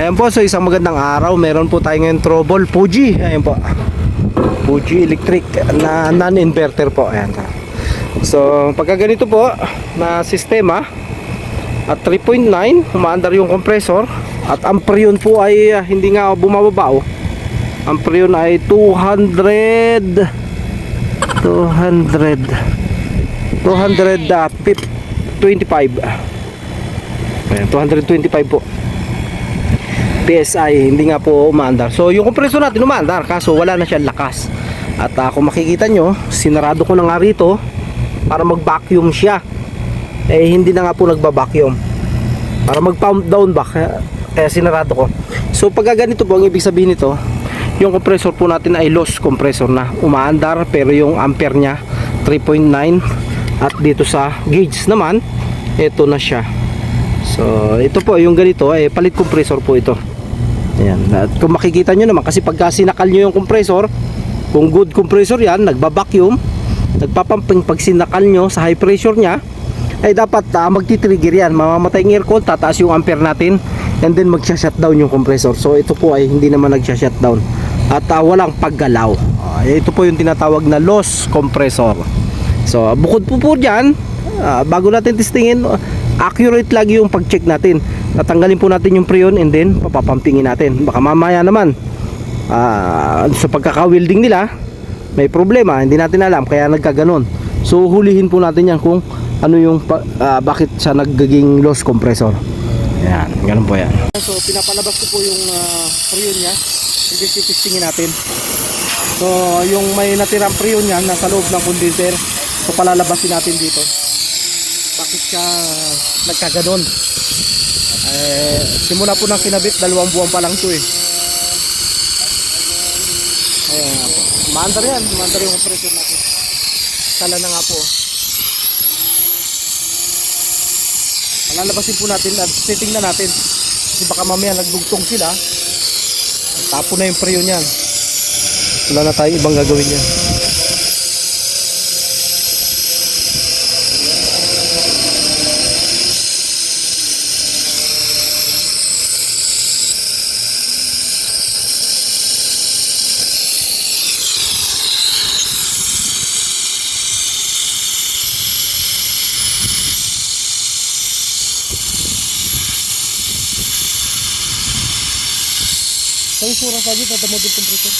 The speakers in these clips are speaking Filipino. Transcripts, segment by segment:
Ayan po, so isang magandang araw. Meron po tayo ngayon trouble. Fuji. Ayan po. Fuji electric na non-inverter po. Ayan. So, pagka ganito po na sistema at 3.9, umaandar yung compressor at ang preyon po ay ah, hindi nga bumababa oh. Ang preyon ay 200 200 225 Ayan, 225 po PSI hindi nga po umaandar so yung kompresor natin umaandar kaso wala na siyang lakas. At uh, kung makikita nyo sinarado ko na nga rito para mag vacuum siya. Eh hindi na nga po nagba-vacuum. Para mag pump down ba kaya, kaya sinarado ko. So pag ganito po ang ibig sabihin nito yung compressor po natin ay loss compressor na. Umaandar pero yung ampere nya 3.9 at dito sa gauge naman ito na siya so ito po yung ganito eh palit compressor po ito. Ayan. At kung makikita nyo naman kasi pagka sinakal nyo yung compressor kung good compressor yan nagba-vacuum nagpapamping pag sinakal nyo sa high pressure nya ay dapat uh, magti-trigger yan. Mamamatay ang aircon tataas yung ampere natin and then magsha-shutdown yung compressor. So ito po ay hindi naman nagsha-shutdown. At uh, walang paggalaw. Uh, ito po yung tinatawag na loss compressor. So bukod po po dyan uh, bago natin testingin accurate lagi yung pag-check natin. Tatanggalin po natin yung preon and then papapampingin natin. Baka mamaya naman uh, sa pagkaka-welding nila may problema hindi natin alam kaya nagkaganon. So hulihin po natin yan kung ano yung ah, bakit siya nagiging loss compressor. Yan ganun po yan. So pinapalabas ko po yung uh, preon niya. Then titistingin natin. So yung may natirang preon niya nasa loob ng condenser so palalabasin natin dito siya nagkaganon eh, simula po ng kinabit dalawang buwan pa lang to eh Ayan. Maandar yan, maandar yung compressor natin. Kala na nga po. Lalabasin po natin at titingnan natin. Kasi baka mamaya nagdugtong sila. Tapo na yung preyo niyan. Wala na tayong ibang gagawin niya. Sa isura sabi, tatamod yung compressor.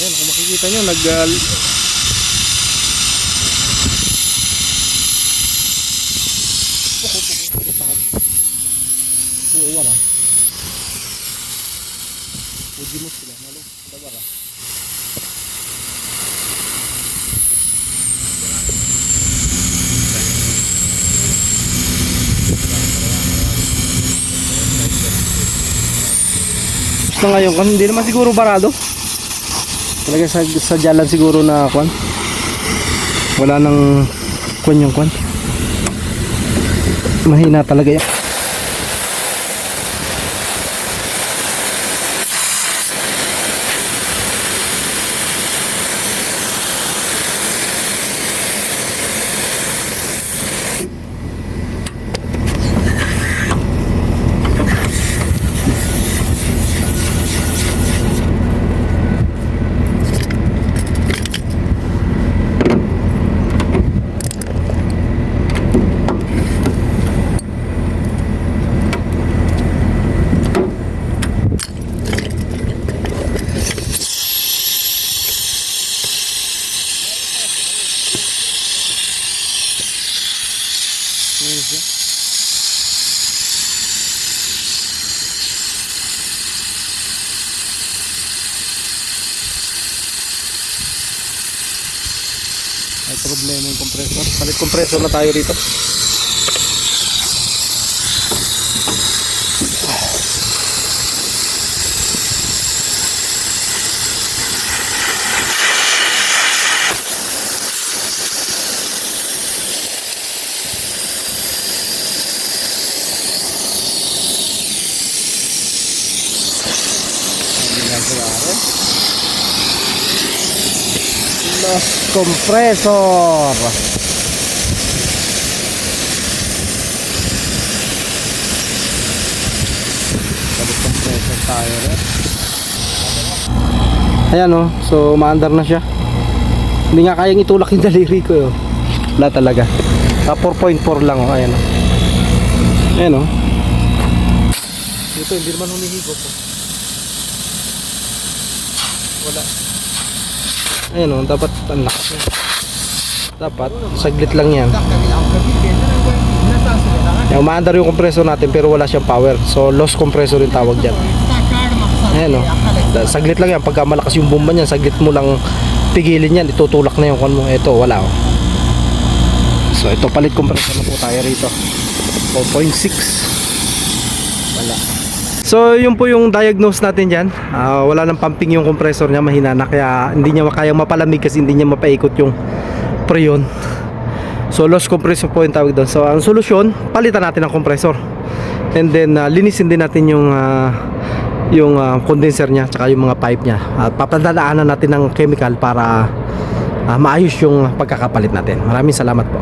Ayan, kung makikita nyo, nag... Uh, Oo, wala. Uji mo sila, malo. Gusto ngayon, kan hindi naman siguro barado. Talaga sa, sa jalan siguro na kwan. Wala nang kwan yung kwan. Mahina talaga yan. May problema yung compressor. Palit compressor na tayo dito. compressor compressor tayo rin ayan o oh, so maandar na siya hindi nga kayang itulak yung daliri ko oh. wala talaga ah, uh, 4.4 lang o oh. ayan o oh. ayan o oh. dito hindi naman humihigot oh. wala Ayan oh, dapat ang lakas niya. Dapat saglit lang yan. Yung umaandar yung compressor natin pero wala siyang power. So loss compressor yung tawag dyan. Ayan o. Saglit lang yan. Pagka malakas yung bomba niyan, saglit mo lang pigilin yan. Itutulak na yung kon mo. Ito, wala o. So ito palit compressor na po tayo rito. 4.6. Wala. So yun po yung diagnose natin dyan. Ah, wala nang pumping yung compressor niya. Mahina na kaya hindi niya kayang mapalamig kasi hindi niya mapaikot yung preyon. So loss compressor po yung tawag doon. So ang solusyon, palitan natin ang compressor. And then ah, linisin din natin yung ah, yung ah, condenser niya tsaka yung mga pipe niya. At papadadaanan natin ng chemical para ah, maayos yung pagkakapalit natin. Maraming salamat po.